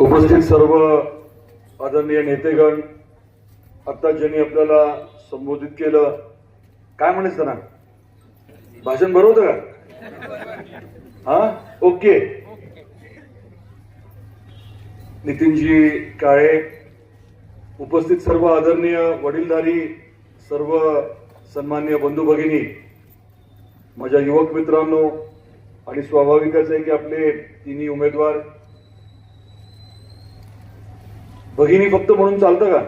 उपस्थित सर्व आदरणीय नेतेगण आता ज्यांनी आपल्याला संबोधित केलं काय म्हणायचं ना भाषण बरं होतं का? हा? ओके. नितीनजी काळे उपस्थित सर्व आदरणीय वडीलधारी सर्व सन्मान्य बंधू भगिनी माझ्या युवक मित्रांनो आणि स्वाभाविकच आहे की आपले तिन्ही उमेदवार भगिनी फक्त म्हणून चालतं का?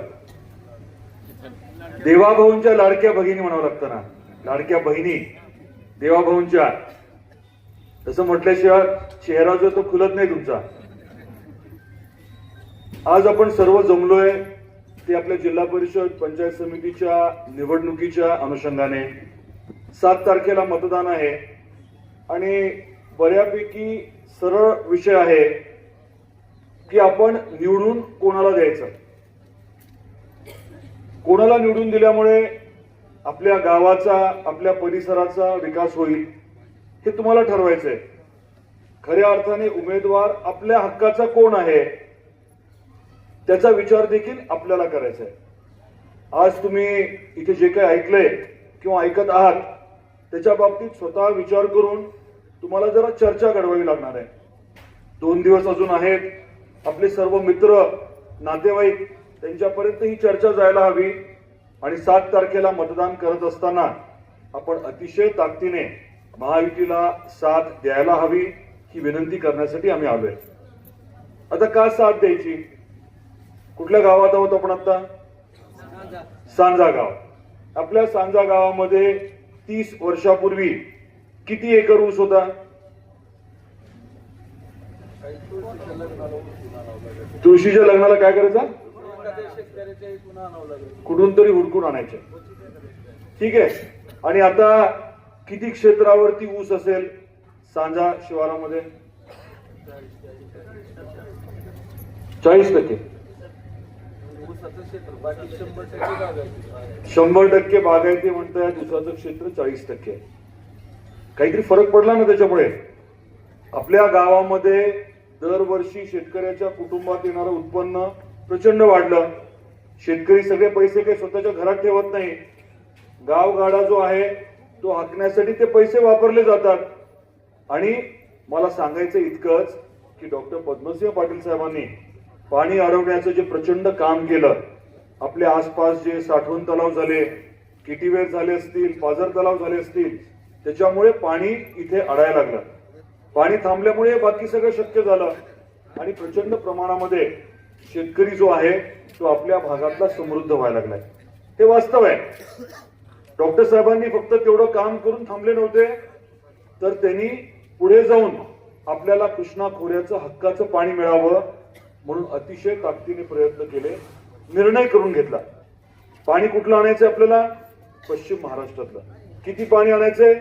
देवाभाऊंच्या लाडक्या भगिनी म्हणावं लागतं ना. लाडक्या बहिणी देवाभाऊंच्या. तसं म्हटल्याशिवाय चेहरा जो तो खुलत नाही तुमचा. आज आपण सर्व जमलोय ते आपल्या जिल्हा परिषद पंचायत समितीच्या निवडणुकीच्या अनुषंगाने. सात तारखेला मतदान आहे. आणि बऱ्यापैकी सरळ विषय आहे. की आपण निवडून कोणाला द्यायचं? कोणाला निवडून दिल्यामुळे आपल्या गावाचा आपल्या परिसराचा विकास होईल हे तुम्हाला ठरवायचं आहे खऱ्या अर्थाने उमेदवार आपल्या हक्काचा कोण आहे त्याचा विचार देखील आपल्याला करायचा आहे आज तुम्ही इथे जे काही ऐकलंय किंवा ऐकत आहात त्याच्या बाबतीत स्वतः विचार करून तुम्हाला जरा चर्चा घडवावी लागणार आहे. दोन दिवस अजून आहेत आपले सर्व मित्र नातेवाईक त्यांच्यापर्यंत ही चर्चा जायला हवी आणि सात तारखेला मतदान करत असताना आपण अतिशय ताकदीने महायुतीला साथ द्यायला हवी ही विनंती करण्यासाठी आम्ही आलोय. आता का साथ द्यायची? कुठल्या गावात आहोत आपण आता? सांजा गाव. आपल्या सांजा गावामध्ये तीस वर्षापूर्वी किती एकर ऊस होता? तुळशीच्या लग्नाला काय करायचं? कुठून तरी हुडकून आणायचे. ठीक आहे? आणि आता किती क्षेत्रावरती ऊस असेल? सांजा शिवारामध्ये. चाळीस टक्के. शंभर टक्के बागायती म्हणतायत ऊसाचं क्षेत्र चाळीस टक्के. काहीतरी फरक पडला ना त्याच्यामुळे? आपल्या गावामध्ये दरवर्षी शेतकऱ्याच्या कुटुंबात येणारं उत्पन्न प्रचंड वाढलं. शेतकरी सगळे पैसे काही स्वतःच्या घरात ठेवत नाही. गावगाडा जो आहे तो हाकण्यासाठी ते पैसे वापरले जातात. आणि मला सांगायचं इतकंच की डॉक्टर पद्मसिंह पाटील साहेबांनी पाणी अडवण्याचं जे प्रचंड काम केलं आपल्या आसपास जे साठवण तलाव झाले किटीवेर झाले असतील पाझर तलाव झाले असतील त्याच्यामुळे पाणी इथे अडायला लागलं. पाणी थांबल्यामुळे बाकी सगळं शक्य झालं. आणि प्रचंड प्रमाणामध्ये शेतकरी जो आहे तो आपल्या भागातला समृद्ध व्हायला लागलाय. हे वास्तव आहे. डॉक्टर साहेबांनी फक्त तेवढं काम करून थांबले नव्हते तर त्यांनी पुढे जाऊन आपल्याला कृष्णा खोऱ्याचं हक्काचं पाणी मिळावं म्हणून अतिशय ताकदीने प्रयत्न केले निर्णय करून घेतला. पाणी कुठलं आणायचं आपल्याला? पश्चिम महाराष्ट्रातलं. किती पाणी आणायचंय?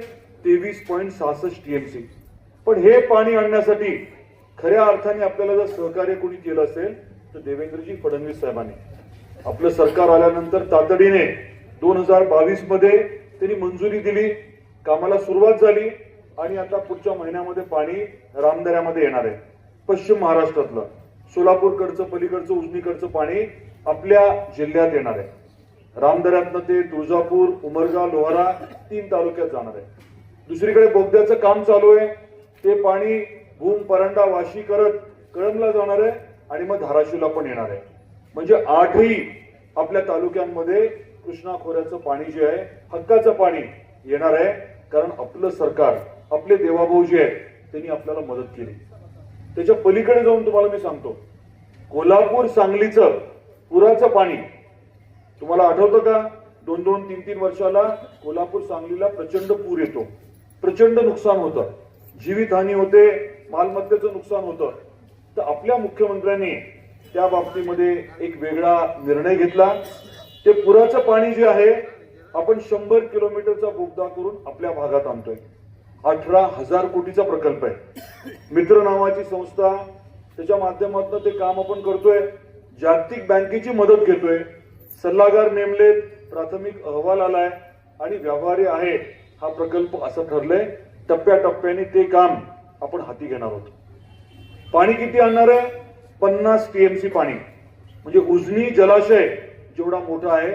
तेवीस पॉईंट सहासष्ट टीएमसी. पण हे पाणी आणण्यासाठी खऱ्या अर्थाने आपल्याला जर सहकार्य कोणी केलं असेल तर देवेंद्रजी फडणवीस साहेबांनी. आपलं सरकार आल्यानंतर तातडीने दोन हजार बावीसमध्ये त्यांनी मंजुरी दिली कामाला सुरुवात झाली आणि आता पुढच्या महिन्यामध्ये पाणी रामदऱ्यामध्ये येणार आहे. पश्चिम महाराष्ट्रातलं. सोलापूरकडचं पलीकडचं उजनीकडचं पाणी आपल्या जिल्ह्यात येणार आहे. रामदऱ्यातनं ते तुळजापूर उमरगा लोहारा तीन तालुक्यात जाणार आहे. दुसरीकडे बोगद्याचं काम चालू आहे. ते पाणी भूम परंडा वाशी करत कळमला जाणार आहे आणि मग धाराशिवला पण येणार आहे. म्हणजे आठही आपल्या तालुक्यांमध्ये कृष्णा खोऱ्याचं पाणी जे आहे हक्काचं पाणी येणार आहे. कारण आपलं सरकार आपले देवाभाऊ जे आहेत त्यांनी आपल्याला मदत केली. त्याच्या पलीकडे जाऊन तुम्हाला मी सांगतो. कोल्हापूर सांगलीचं पुराचं पाणी तुम्हाला आठवतं का? दोन दोन तीन तीन वर्षाला कोल्हापूर सांगलीला प्रचंड पूर येतो. प्रचंड नुकसान होतं. जीवितहानी होते मालमत्तेचं नुकसान होतं. तर आपल्या मुख्यमंत्र्यांनी त्या बाबतीमध्ये एक वेगळा निर्णय घेतला. ते पुराचं पाणी जे आहे आपण शंभर किलोमीटरचा बोगदा करून आपल्या भागात आणतोय. अठरा हजार कोटीचा प्रकल्प आहे. मित्र नावाची संस्था त्याच्या माध्यमातून ते काम आपण करतोय. जागतिक बँकेची मदत घेतोय. सल्लागार नेमलेत प्राथमिक अहवाल आलाय आणि व्यवहारी आहे. हा प्रकल्प असं ठरलंय. टप्प्याटप्प्याने ते काम आपण हाती घेणार आहोत पाणी किती आणणार आहे? पन्नास टीएमसी पाणी. म्हणजे उजनी जलाशय जेवढा मोठा आहे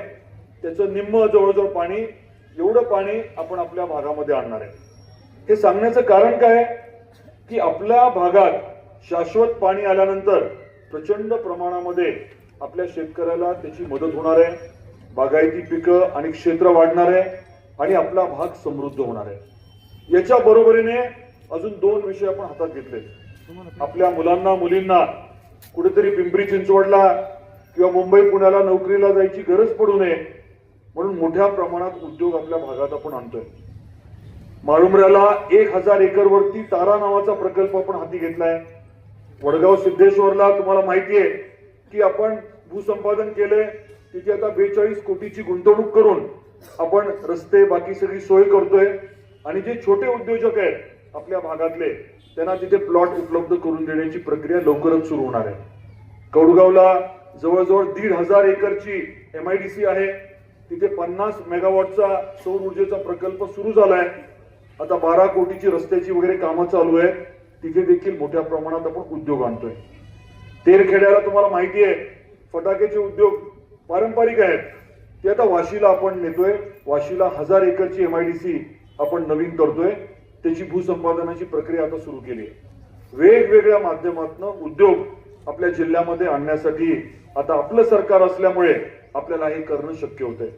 त्याचं निम्म जवळजवळ पाणी एवढं पाणी आपण आपल्या भागामध्ये आणणार आहे. हे सांगण्याचं कारण काय? की आपल्या भागात शाश्वत पाणी आल्यानंतर प्रचंड प्रमाणामध्ये आपल्या शेतकऱ्याला त्याची मदत होणार आहे. बागायती पिकं आणि क्षेत्र वाढणार आहे आणि आपला भाग समृद्ध होणार आहे. याच्या बरोबरीने अजून दोन विषय आपण हातात घेतले. आपल्या मुलांना मुलींना कुठेतरी पिंपरी चिंचवडला किंवा मुंबई पुण्याला नोकरीला जायची गरज पडू नये म्हणून मोठ्या प्रमाणात उद्योग आपल्या भागात आपण आणतोय. माळुमऱ्याला एक हजार एकर वरती तारा नावाचा प्रकल्प आपण हाती घेतलाय. वडगाव सिद्धेश्वरला तुम्हाला माहिती आहे की आपण भूसंपादन केले तिथे आता बेचाळीस कोटीची गुंतवणूक करून आपण रस्ते बाकी सगळी सोय करतोय. आणि जे छोटे उद्योजक आहेत आपल्या भागातले त्यांना तिथे प्लॉट उपलब्ध करून देण्याची प्रक्रिया लवकरच सुरू होणार आहे. कौडगावला जवळजवळ दीड हजार एकरची एम आय डी सी आहे. तिथे पन्नास मेगावॉटचा सौर ऊर्जेचा प्रकल्प सुरू झाला आहे आता बारा कोटीची रस्त्याची वगैरे कामं चालू आहेत. तिथे देखील मोठ्या प्रमाणात आपण उद्योग आणतोय. तेरखेड्याला तुम्हाला माहिती आहे फटाक्याचे उद्योग पारंपरिक आहेत. ते आता वाशीला आपण नेतोय. वाशीला हजार एकरची एम आय डी सी आपण नवीन करतोय त्याची भूसंपादनाची प्रक्रिया आता सुरू केली आहे. वेगवेगळ्या माध्यमातून उद्योग आपल्या जिल्ह्यामध्ये आणण्यासाठी आता आपलं सरकार असल्यामुळे आपल्याला हे करणं शक्य होतंय.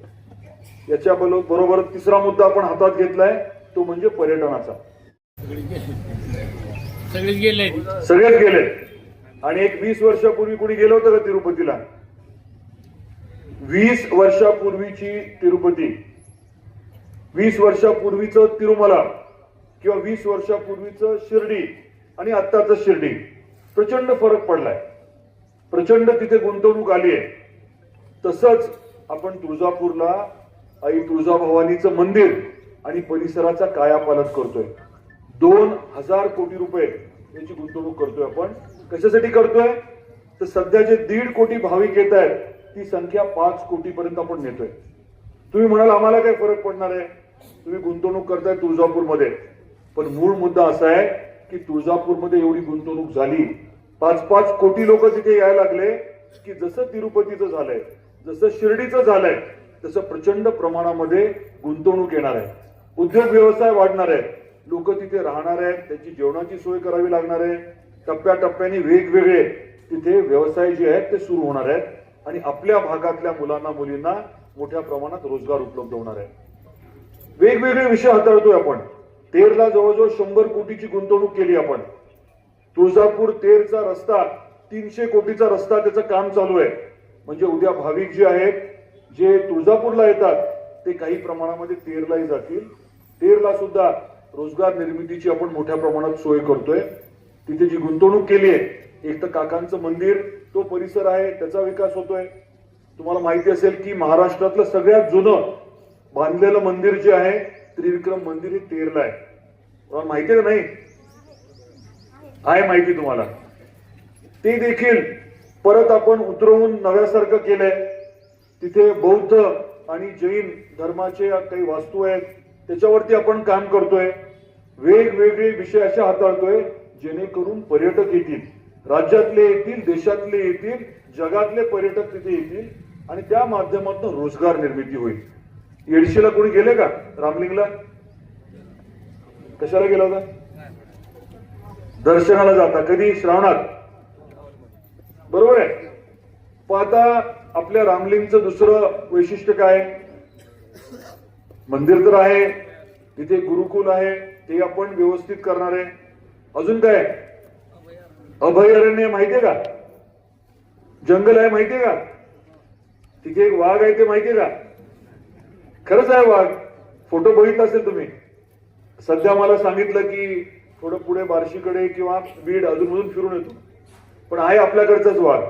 याच्या बरो- बरोबर तिसरा मुद्दा आपण हातात घेतलाय तो म्हणजे पर्यटनाचा. सगळेच गेले. सगळेच गेले. आणि एक वीस वर्षापूर्वी कोणी गेलं होतं का तिरुपतीला? वीस वर्षापूर्वीची तिरुपती. वीस वर्षापूर्वीचं तिरुमला किंवा वीस वर्षापूर्वीचं शिर्डी आणि आत्ताचं शिर्डी प्रचंड फरक पडलाय. प्रचंड तिथे गुंतवणूक आली आहे. तसंच आपण तुळजापूरला आई तुळजाभवानीचं मंदिर आणि परिसराचा कायापालट करतोय. दोन हजार कोटी रुपये याची गुंतवणूक करतोय आपण. कशासाठी करतोय? तर सध्या जे दीड कोटी भाविक येत आहेत ती संख्या पाच कोटीपर्यंत आपण नेतोय. तुम्ही म्हणाल आम्हाला काय फरक पडणार आहे? तुम्ही गुंतवणूक करताय तुळजापूरमध्ये. पण मूळ मुद्दा असा आहे की तुळजापूरमध्ये एवढी गुंतवणूक झाली. पाच पाच कोटी लोक तिथे यायला लागले की जसं तिरुपतीचं झालंय जसं शिर्डीचं झालंय तसं प्रचंड प्रमाणामध्ये गुंतवणूक येणार आहे. उद्योग व्यवसाय वाढणार आहे. लोक तिथे राहणार आहेत त्याची जेवणाची सोय करावी लागणार आहे. टप्प्याटप्प्याने वेगवेगळे तिथे व्यवसाय जे आहेत ते सुरू होणार आहेत. आणि आपल्या भागातल्या मुलांना मुलींना मोठ्या प्रमाणात रोजगार उपलब्ध होणार आहे. वेगवेगळे विषय हाताळतोय आपण. तेरला जवळजवळ शंभर कोटीची गुंतवणूक केली आपण. तुळजापूर तेरचा रस्ता तीनशे कोटीचा रस्ता त्याचं काम चालू आहे. म्हणजे उद्या भाविक जे आहेत जे तुळजापूरला येतात ते काही प्रमाणामध्ये तेरलाही जातील. तेरला सुद्धा रोजगार निर्मितीची आपण मोठ्या प्रमाणात सोय करतोय. तिथे जी गुंतवणूक केली आहे एक तर काकांचं मंदिर तो परिसर आहे त्याचा विकास होतोय. तुम्हाला माहिती असेल की महाराष्ट्रातलं सगळ्यात जुनं बांधलेलं मंदिर जे आहे त्रिविक्रम मंदिर हे तेरला आहे. तुम्हाला माहिती आहे का नाही? आहे माहिती तुम्हाला. ते देखील परत आपण उतरवून नव्यासारखं केलंय. तिथे बौद्ध आणि जैन धर्माचे काही वास्तू आहेत त्याच्यावरती आपण काम करतोय. वेगवेगळे विषय असे हाताळतोय जेणेकरून पर्यटक येतील. राज्यातले येतील देशातले येतील जगातले पर्यटक तिथे येतील. आणि त्या माध्यमातून रोजगार निर्मिती होईल. येडशीला कोणी गेले का? रामलिंगला? कशाला गेला होता? दर्शनाला जाता कधी? श्रावणात. बरोबर आहे? पण आता आपल्या रामलिंगचं दुसरं वैशिष्ट्य काय मंदिर तर आहे तिथे गुरुकुल आहे ते आपण व्यवस्थित करणार आहे. अजून काय? अभयारण्य माहितीये का? जंगल आहे माहितीये का? तिथे एक वाघ आहे ते माहितीये का? खरंच आहे वाघ. फोटो बघितला असेल तुम्ही. सध्या मला सांगितलं की थोडं पुढे बार्शीकडे किंवा बीड अजूनमधून फिरून येतो. पण आहे आपल्याकडचाच वाघ.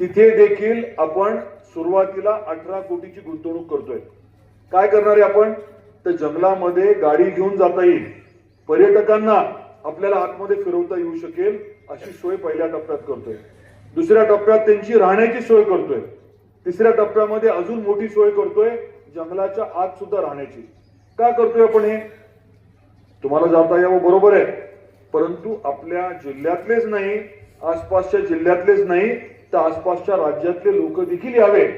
तिथे देखील आपण सुरुवातीला अठरा कोटीची गुंतवणूक करतोय. काय करणार आहे आपण? तर जंगलामध्ये गाडी घेऊन जाता येईल. पर्यटकांना आपल्याला आतमध्ये फिरवता येऊ शकेल अशी सोय पहिल्या टप्प्यात करतोय. दुसऱ्या टप्प्यात त्यांची राहण्याची सोय करतोय. तिसऱ्या टप्प्यामध्ये अजून मोठी सोय करतोय जंगलाच्या आत सुद्धा राहण्याची. का करतोय आपण हे? तुम्हाला जाता यावं बरोबर आहे. परंतु आपल्या जिल्ह्यातलेच नाही आसपासच्या जिल्ह्यातलेच नाही तर आसपासच्या राज्यातले लोक देखील यावे.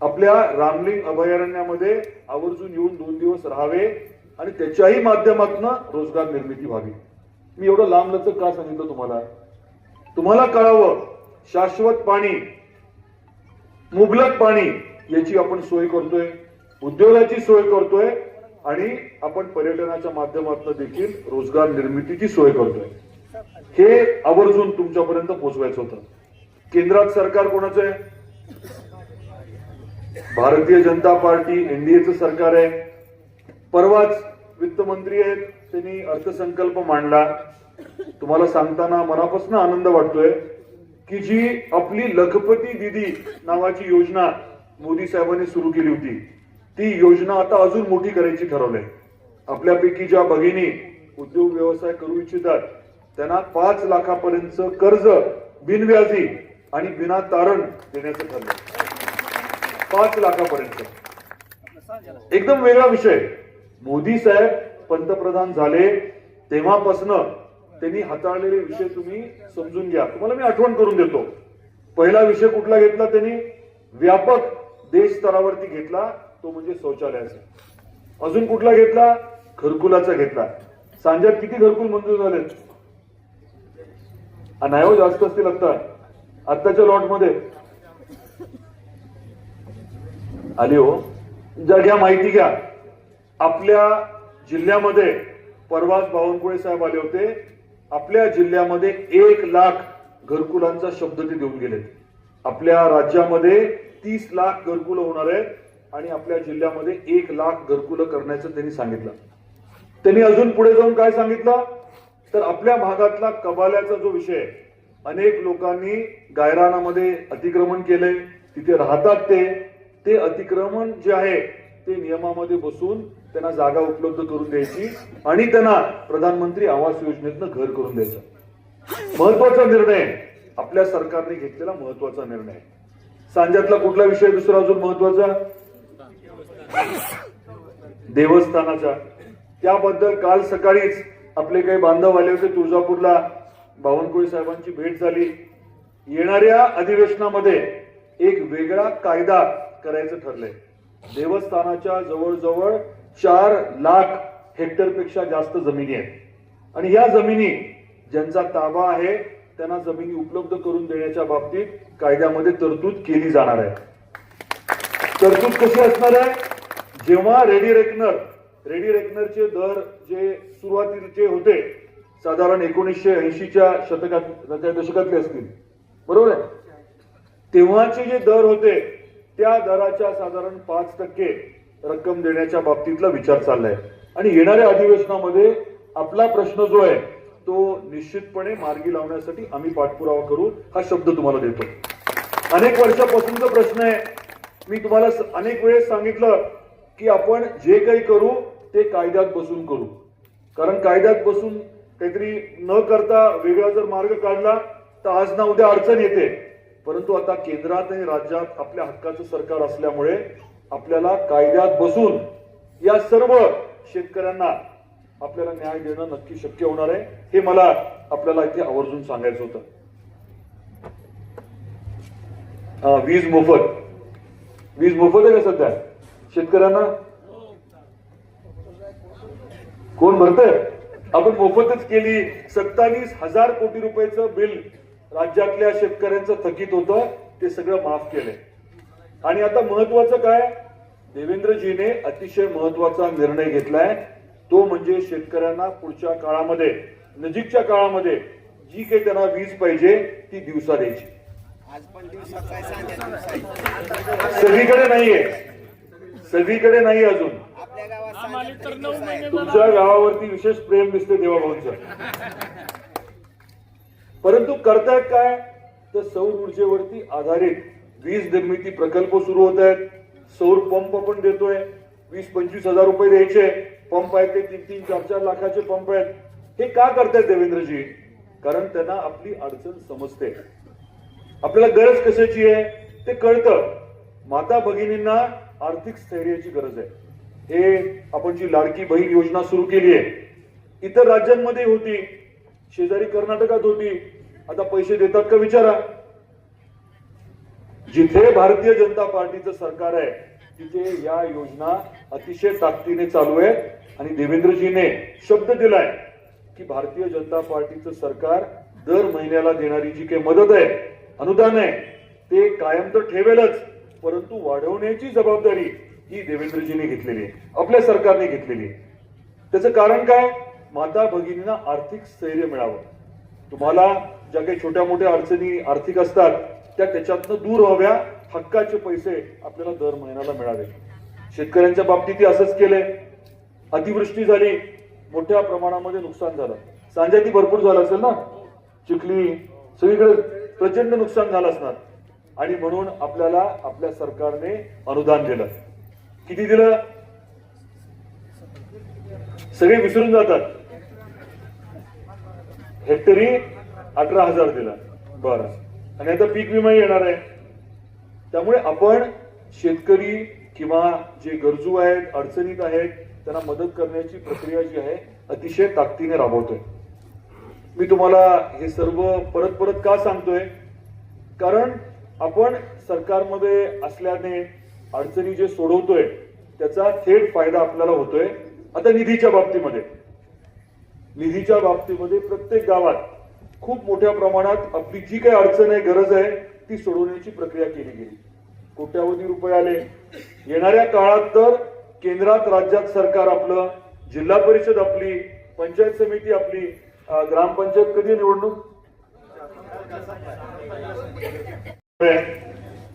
आपल्या रामलिंग अभयारण्यामध्ये आवर्जून येऊन दोन दिवस राहावे आणि त्याच्याही माध्यमातून रोजगार निर्मिती व्हावी. मी एवढं लांब लचक का सांगितलं तुम्हाला? तुम्हाला कळावं शाश्वत पाणी मुबलक पाणी याची आपण सोय करतोय उद्योगाची सोय करतोय आणि आपण पर्यटनाच्या माध्यमातून देखील रोजगार निर्मितीची सोय करतोय. हे आवर्जून तुमच्यापर्यंत पोहोचवायचं होतं. केंद्रात सरकार कोणाचं आहे? भारतीय जनता पार्टी एनडीएचं सरकार आहे. परवाच वित्तमंत्री आहेत त्यांनी अर्थसंकल्प मांडला. तुम्हाला सांगताना मनापासून आनंद वाटतोय. की जी आपली लखपती दिदी नावाची योजना मोदी साहेबांनी सुरू केली होती. ती योजना आता अजून मोठी करायची ठरवलंय. आपल्यापैकी ज्या भगिनी उद्योग व्यवसाय करू इच्छितात त्यांना पाच लाखापर्यंत कर्ज बिनव्याजी आणि बिना तारण देण्याचं ठरलं पाच लाखापर्यंत. एकदम वेगळा विषय. मोदी साहेब पंतप्रधान झाले तेव्हापासनं त्यांनी हाताळलेले विषय तुम्ही समजून घ्या. तुम्हाला मी आठवण करून देतो. पहिला विषय कुठला घेतला त्यांनी? व्यापक देश स्तरावरती घेतला तो म्हणजे शौचालयाचा. अजून कुठला घेतला? घरकुलाचा घेतला. सांज्यात किती घरकुल मंजूर झाले? नाही हो जास्त असतील आत्ता. आत्ताच्या लॉटमध्ये. आली हो. ज्या घ्या माहिती घ्या. आपल्या जिल्ह्यामध्ये परवाच बावनकुळे साहेब आले होते. आपल्या जिल्ह्यामध्ये एक लाख घरकुलांचा शब्द ते देऊन गेलेत. आपल्या राज्यामध्ये तीस लाख घरकुलं होणार आहेत आणि आपल्या जिल्ह्यामध्ये एक लाख घरकुलं करण्याचं त्यांनी सांगितलं. त्यांनी अजून पुढे जाऊन काय सांगितलं? तर आपल्या भागातला कबाल्याचा जो विषय आहे, अनेक लोकांनी गायरानामध्ये अतिक्रमण केलंय. तिथे राहतात ते. ते अतिक्रमण जे आहे ते नियमामध्ये बसून त्यांना जागा उपलब्ध करून द्यायची आणि त्यांना प्रधानमंत्री आवास योजनेतनं घर करून द्यायचं. महत्त्वाचा निर्णय. आपल्या सरकारने घेतलेला महत्त्वाचा निर्णय. सांज्यातला कुठला विषय दुसरा अजून महत्त्वाचा देवस्थानाचा. त्याबद्दल काल सकाळीच आपले काही बांधव आले होते तुळजापूरला. बावनकुळे साहेबांची भेट झाली. येणाऱ्या अधिवेशनामध्ये एक वेगळा कायदा करायचं ठरलंय. देवस्थानाच्या जवळजवळ चार लाख हेक्टरपेक्षा जास्त जमिनी आहेत. आणि या जमिनी ज्यांचा ताबा आहे त्यांना जमिनी उपलब्ध करून देण्याच्या बाबतीत कायद्यामध्ये तरतूद केली जाणार आहे. तरतूद कशी असणार आहे? जेव्हा रेडी रेकनर रेडी रेकनरचे दर जे सुरुवातीचे होते साधारण एकोणीसशे ऐंशीच्या शतकात दशकातले असतील. बरोबर आहे? तेव्हाचे जे दर होते त्या दराच्या साधारण पाच टक्के रक्कम देण्याच्या बाबतीतला विचार चाललाय. आणि येणाऱ्या अधिवेशनामध्ये आपला प्रश्न जो आहे तो निश्चितपणे मार्गी लावण्यासाठी आम्ही पाठपुरावा करू हा शब्द तुम्हाला देतो. अनेक वर्षापासूनचा प्रश्न आहे. मी तुम्हाला अनेक वेळेस सांगितलं की आपण जे काही करू ते कायद्यात बसून करू. कारण कायद्यात बसून काहीतरी न करता वेगळा जर मार्ग काढला तर आज ना उद्या अडचण येते. परंतु आता केंद्रात आणि राज्यात आपल्या हक्काचं सरकार असल्यामुळे आपल्याला कायद्यात बसून या सर्व शेतकऱ्यांना आपल्याला न्याय देणं नक्की शक्य होणार आहे हे मला आपल्याला इथे आवर्जून सांगायचं होतं. वीज मोफत. वीज मोफत आहे का सध्या? शेतकऱ्यांना? कोण भरतंय? आपण मोफतच केली. सत्तावीस हजार कोटी रुपयाचं बिल राज्यातल्या शेतकऱ्यांचं थकीत होतं. ते सगळं माफ केलंय. आणि आता महत्वाचं काय? देवेंद्रजीने अतिशय महत्त्वाचा निर्णय घेतलाय. तो म्हणजे शेतकऱ्यांना पुढच्या काळामध्ये नजीकच्या काळामध्ये जी काही त्यांना वीज पाहिजे ती दिवसा द्यायची. सगळीकडे नाहीये. सगळीकडे नाही अजून. तुमच्या गावावरती विशेष प्रेम दिसते देवाभाऊंच परंतु करतायत काय? तर सौर ऊर्जेवरती आधारित वीज निर्मिती प्रकल्प सुरू होत आहेत. सौर पंप पण देतोय. वीस पंचवीस हजार रुपये द्यायचे. पंप आहेत ते तीन तीन चार चार लाखाचे पंप आहेत. हे का करतायत देवेंद्रजी? कारण त्यांना आपली अडचण समजते. आपल्याला गरज कशाची आहे? ते कळतं. माता भगिनींना आर्थिक स्थैर्याची गरज आहे. हे आपण जी लाडकी बहीण योजना सुरू केली आहे इतर राज्यांमध्ये होती. शेजारी कर्नाटकात होती. आता पैसे देतात का विचारा. जिथे भारतीय जनता पार्टीचं सरकार आहे तिथे या योजना अतिशय ताकदीने चालू आहे. आणि देवेंद्रजीने शब्द दिलाय की भारतीय जनता पार्टीचं सरकार दर महिन्याला देणारी जी काही मदत आहे अनुदान आहे ते कायम तर ठेवेलच परंतु वाढवण्याची जबाबदारी ही देवेंद्रजीने घेतलेली आहे. आपल्या सरकारने घेतलेली आहे. त्याचं कारण काय? माता भगिनींना आर्थिक स्थैर्य मिळावं. तुम्हाला ज्या काही छोट्या मोठ्या अडचणी आर्थिक असतात त्या त्याच्यातनं दूर व्हाव्या हक्काचे पैसे आपल्याला दर महिन्याला मिळावे. शेतकऱ्यांच्या बाबतीत असंच केलंय. अतिवृष्टी झाली मोठ्या प्रमाणामध्ये नुकसान झालं. सांजाती भरपूर झालं असेल ना? चिखली सगळीकडे प्रचंड नुकसान झालं असणार. आणि म्हणून आपल्याला आपल्या सरकारने अनुदान दिलं. किती दिलं? सगळे विसरून जातात. हेक्टरी अठरा हजार दिला. बरं. आणि आता पीक विमा येणार आहे. त्यामुळे आपण शेतकरी किंवा जे गरजू आहेत अडचणीत आहेत त्यांना मदत करण्याची प्रक्रिया जी आहे अतिशय ताकदीने राबवतोय. मी तुम्हाला हे सर्व परत परत का सांगतोय? कारण आपण सरकारमध्ये असल्याने अडचणी जे सोडवतोय त्याचा थेट फायदा आपल्याला होतोय. आता निधीच्या बाबतीमध्ये. निधीच्या बाबतीमध्ये प्रत्येक गावात खूप मोठ्या प्रमाणात आपली जी काही अडचण आहे गरज आहे ती सोडवण्याची प्रक्रिया केली गेली. कोट्यावधी रुपये आले. येणाऱ्या काळात तर केंद्रात राज्यात सरकार आपलं जिल्हा परिषद आपली पंचायत समिती आपली ग्रामपंचायत कधी निवडणूक?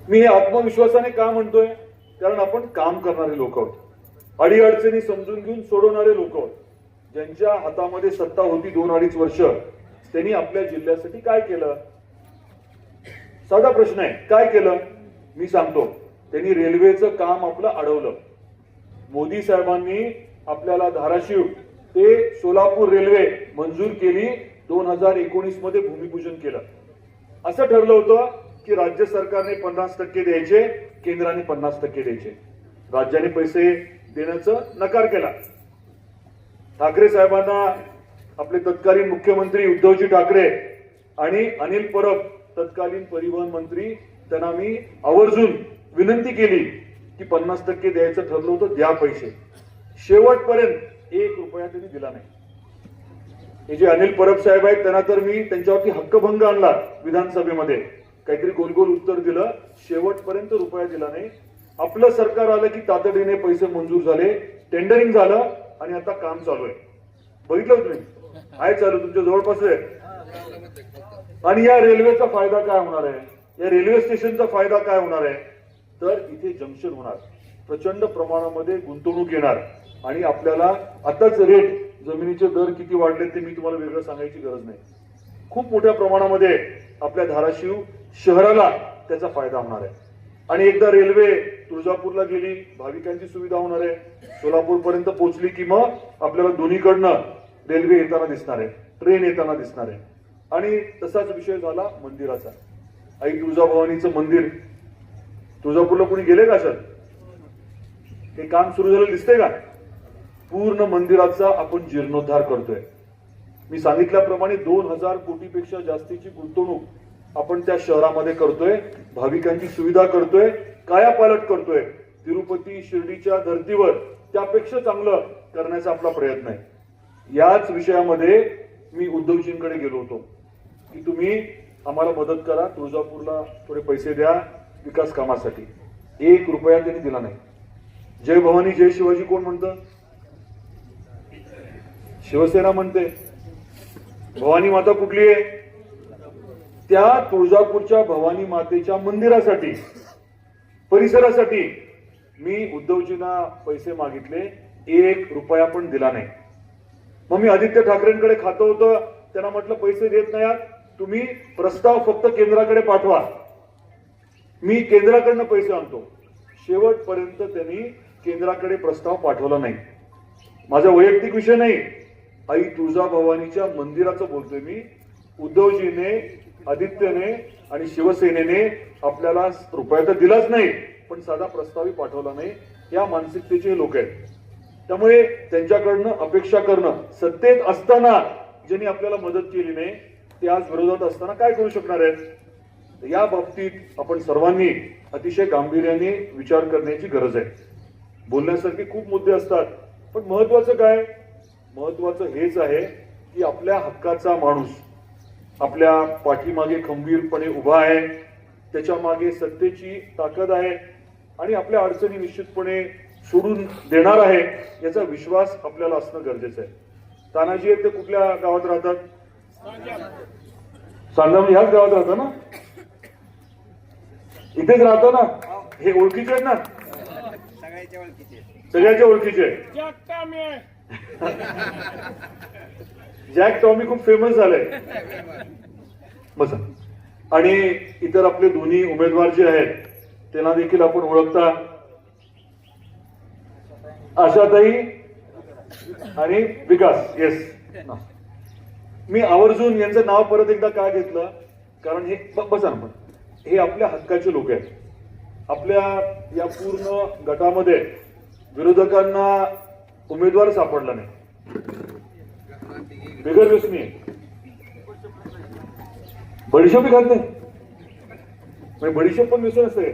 मी हे आत्मविश्वासाने का म्हणतोय? कारण आपण काम करणारे लोक आहोत. अडीअडचणी समजून घेऊन सोडवणारे लोक आहोत. ज्यांच्या हातामध्ये सत्ता होती दोन अडीच वर्ष त्यांनी आपल्या जिल्ह्यासाठी काय केलं? साधा प्रश्न आहे. काय केलं? मी सांगतो. त्यांनी रेल्वेचं काम आपलं अडवलं. मोदी साहेबांनी आपल्याला धाराशिव ते सोलापूर रेल्वे मंजूर केली. दोन हजार एकोणीसमध्ये भूमिपूजन केलं. असं ठरलं होतं की राज्य सरकारने पन्नास टक्के द्यायचे केंद्राने पन्नास टक्के द्यायचे. राज्याने पैसे देण्याचं नकार केला. ठाकरे साहेबांना आपले तत्कालीन मुख्यमंत्री उद्धवजी ठाकरे आणि अनिल परब तत्कालीन परिवहन मंत्री त्यांना मी आवर्जून विनंती केली की पन्नास टक्के द्यायचं ठरलं होतं द्या पैसे. शेवटपर्यंत एक रुपया त्यांनी दिला नाही. हे जे अनिल परब साहेब आहेत त्यांना तर मी त्यांच्यावरती हक्कभंग आणला विधानसभेमध्ये. काहीतरी गोल गोल उत्तर दिलं शेवटपर्यंत रुपया दिला नाही. आपलं सरकार आलं की तातडीने पैसे मंजूर झाले टेंडरिंग झालं आणि आता काम चालू आहे. बघितलं होतं तुम्ही? आहे चालू तुमच्या जवळपास आहे. आणि या रेल्वेचा फायदा काय होणार आहे? या रेल्वे स्टेशनचा फायदा काय होणार आहे? तर इथे जंक्शन होणार. प्रचंड प्रमाणामध्ये गुंतवणूक येणार. आणि आपल्याला आताच रेट जमिनीचे दर किती वाढले ते मी तुम्हाला वेगळं सांगायची गरज नाही. खूप मोठ्या प्रमाणामध्ये आपल्या धाराशिव शहराला त्याचा फायदा होणार आहे. आणि एकदा रेल्वे तुळजापूरला गेली भाविकांची सुविधा होणार आहे. सोलापूर पर्यंत पोहोचली की मग आपल्याला दोन्हीकडनं रेल्वे येताना दिसणार आहे ट्रेन येताना दिसणार आहे. आणि तसाच विषय झाला मंदिराचा. आई तुळजाभवानीचं मंदिर. तुळजापूरला कोणी गेले का सर? हे काम सुरू झालं दिसतंय का? पूर्ण मंदिराचा आपण जीर्णोद्धार करतोय. मी सांगितल्याप्रमाणे दोन हजार कोटीपेक्षा जास्तीची गुंतवणूक आपण त्या शहरामध्ये करतोय भाविकांची सुविधा करतोय कायापालट करतोय. तिरुपती शिर्डीच्या धर्तीवर त्यापेक्षा चांगलं करण्याचा आपला प्रयत्न आहे. याच विषयामध्ये मी उद्धवजींकडे गेलो होतो. की तुम्ही आम्हाला मदत करा तुळजापूरला थोडे पैसे द्या विकास कामासाठी. एक रुपया त्यांनी दिला नाही. जय भवानी जय शिवाजी कोण म्हणतं? शिवसेना म्हणते. भवानी माता कुठली आहे? त्या तुळजापूरच्या भवानी मातेच्या मंदिरासाठी परिसरासाठी मी उद्धवजींना पैसे मागितले. एक रुपया पण दिला नाही. मग मी आदित्य ठाकरेंकडे खातं होतं. त्यांना म्हटलं पैसे देत नाही तुम्ही प्रस्ताव फक्त केंद्राकडे पाठवा. मी केंद्राकडनं पैसे आणतो. शेवटपर्यंत त्यांनी केंद्राकडे प्रस्ताव पाठवला नाही. माझा वैयक्तिक विषय नाही. आई तुळजाभवानीच्या मंदिराचं बोलतोय मी. उद्धवजीने आदित्यने आणि शिवसेनेने आपल्याला रुपया तर दिलाच नाही पण साधा प्रस्तावही पाठवला नाही. या मानसिकतेचे लोक आहेत. त्यामुळे त्यांच्याकडनं अपेक्षा करणं सत्तेत असताना ज्यांनी आपल्याला मदत केली नाही ते आज विरोधात असताना काय करू शकणार आहेत? या बाबतीत आपण सर्वांनी अतिशय गांभीर्याने विचार करण्याची गरज आहे. बोलण्यासारखे खूप मुद्दे असतात पण महत्वाचं काय? महत्वाचं हेच आहे की आपल्या हक्काचा माणूस आपल्या पाठीमागे खंबीरपणे उभा आहे त्याच्यामागे सत्तेची ताकद आहे आणि आपल्या अडचणी निश्चितपणे सोडून देणार आहे याचा विश्वास आपल्याला असणं गरजेचं आहे. तानाजी आहेत ते कुठल्या गावात राहतात? सांगावली ह्याच गावात राहतात ना? इथेच राहतो ना? हे ओळखीचे आहेत ना? सगळ्याच्या ओळखीचे जॅक टॉमी खूप फेमस झालाय बस. आणि इतर आपले दोन्ही उमेदवार जे आहेत त्यांना देखील आपण ओळखता. आशाताई आणि विकास येस मी आवर्जून यांचं नाव परत एकदा का घेतलं? कारण हे बसा ना पण. हे आपल्या हक्काचे लोक आहेत. आपल्या या पूर्ण गटामध्ये विरोधकांना उमेदवार सापडला नाही. बिगर व्यसनी आहे. बडीशोप खात नाही. म्हणजे बडीशेप पण व्यसन असते.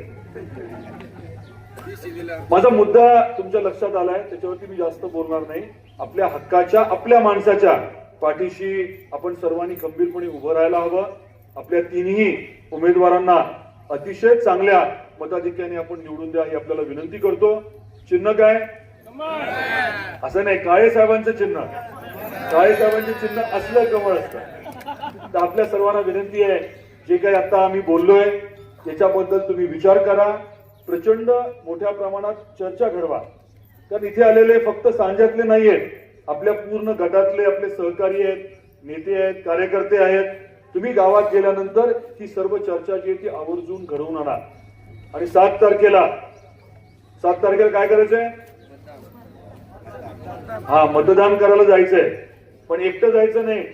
माझा मुद्दा तुमच्या लक्षात आलाय त्याच्यावरती मी जास्त बोलणार नाही. आपल्या हक्काच्या आपल्या माणसाच्या पाठीशी आपण सर्वांनी खंबीरपणे उभं राहायला हवं. आपल्या तिन्ही उमेदवारांना अतिशय चांगल्या मताधिक्याने आपण निवडून द्या ही आपल्याला विनंती करतो. चिन्ह काय? असं नाही काळे साहेबांचं चिन्ह. काळे साहेबांचे चिन्ह असलं कमळ असतं. तर आपल्या सर्वांना विनंती आहे जे काही आता आम्ही बोललोय त्याच्याबद्दल तुम्ही विचार करा. प्रचंड मोठ्या प्रमाणात चर्चा घडवा. कारण इथे आलेले फक्त सांज्यातले नाही आहेत आपल्या पूर्ण गटातले आपले सहकारी आहेत नेते आहेत कार्यकर्ते आहेत. तुम्ही गावात गेल्यानंतर ही सर्व चर्चा जी आहे ती आवर्जून घडवून आणा. आणि सात तारखेला सात तारखेला काय करायचंय? हा मतदान करायला जायचंय. पण एकटं जायचं नाही.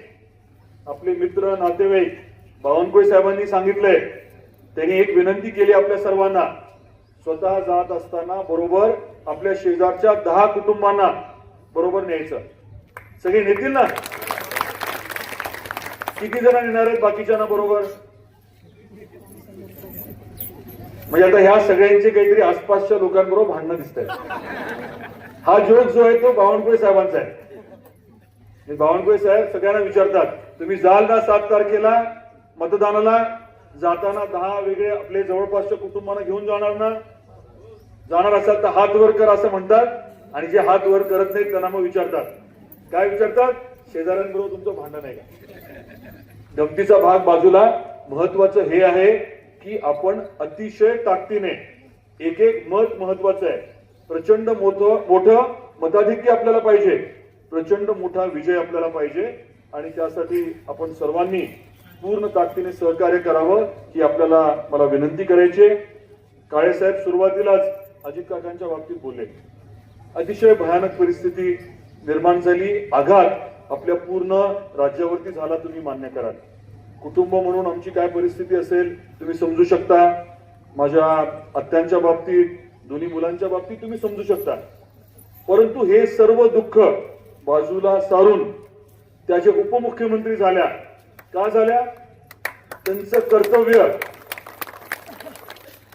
आपले मित्र नातेवाईक बावनकुळे साहेबांनी सांगितलंय. त्यांनी एक विनंती केली आपल्या सर्वांना. स्वतः जात असताना बरोबर आपल्या शेजारच्या दहा कुटुंबांना बरोबर न्यायचं. सगळे नेतील ना? किती जण येणार आहेत बाकीच्यांना बरोबर? म्हणजे आता ह्या सगळ्यांचे काहीतरी आसपासच्या लोकांबरोबर भांडणं दिसत हा जोक जो आहे तो बावनकुळे साहेबांचा आहे. बावनकुळे साहेब सगळ्यांना विचारतात तुम्ही जाल ना सात तारखेला मतदानाला? जाताना दहा वेगळे आपले जवळपासच्या कुटुंबांना घेऊन जाणार ना? जाणार असाल तर हात वर कर असं म्हणतात. आणि जे हात वर करत नाहीत त्यांना मग विचारतात. काय विचारतात? शेजाऱ्यांबरोबर तुमचं भांडण आहे का? गमतीचा भाग बाजूला. महत्वाचं हे आहे की आपण अतिशय ताकदीने एक एक मत महत्वाचं आहे. प्रचंड मोठं मोठं मताधिक्य आपल्याला पाहिजे. प्रचंड मोठा विजय आपल्याला पाहिजे. आणि त्यासाठी आपण सर्वांनी पूर्ण ताकदीने सहकार्य करावं ही आपल्याला मला विनंती करायची आहे. काळेसाहेब सुरुवातीलाच अजित काकांच्या बाबतीत बोलले. अतिशय भयानक परिस्थिती निर्माण झाली. आघात आपल्या पूर्ण राज्यावरती झाला तुम्ही मान्य कराल. कुटुंब म्हणून आमची काय परिस्थिती असेल तुम्ही समजू शकता. माझ्या आत्यांच्या बाबतीत दोन्ही मुलांच्या बाबतीत तुम्ही समजू शकता. परंतु हे सर्व दुःख बाजूला सारून त्या जे उपमुख्यमंत्री झाल्या का झाल्या? त्यांचं कर्तव्य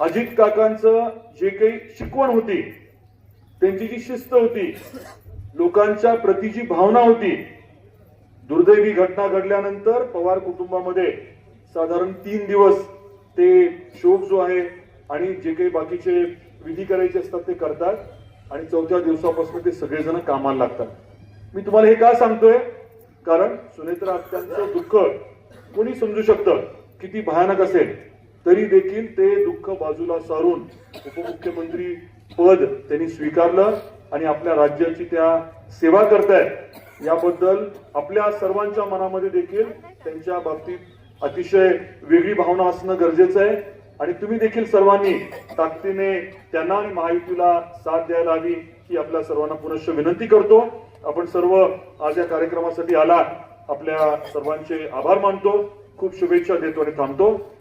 अजित काकांचं जे काही शिकवण होती त्यांची जी शिस्त होती लोकांच्या प्रती जी भावना होती दुर्दैवी घटना घडल्यानंतर पवार कुटुंबामध्ये साधारण तीन दिवस ते शोक जो आहे आणि जे काही बाकीचे विधी करायचे असतात ते करतात आणि चौथ्या दिवसापासून ते सगळेजण कामाला लागतात. मी तुम्हाला हे का सांगतोय? कारण सुनेत्रा अत्यांचं दुःख कोणी समजू शकतं? किती भयानक असेल? तरी देखील ते दुःख बाजूला सारून उपमुख्यमंत्री पद त्यांनी स्वीकारलं आणि आपल्या राज्याची त्या सेवा करतायत. याबद्दल आपल्या सर्वांच्या मनामध्ये देखील त्यांच्या बाबतीत अतिशय वेगळी भावना असणं गरजेचं आहे. आणि तुम्ही देखील सर्वांनी ताकदीने त्यांना आणि महायुतीला साथ द्यायला हवी ही आपल्या सर्वांना पुनश्च विनंती करतो. आपण सर्व आज या कार्यक्रमासाठी आला. आपल्या सर्वांचे आभार मानतो. खूप शुभेच्छा देतो आणि थांबतो.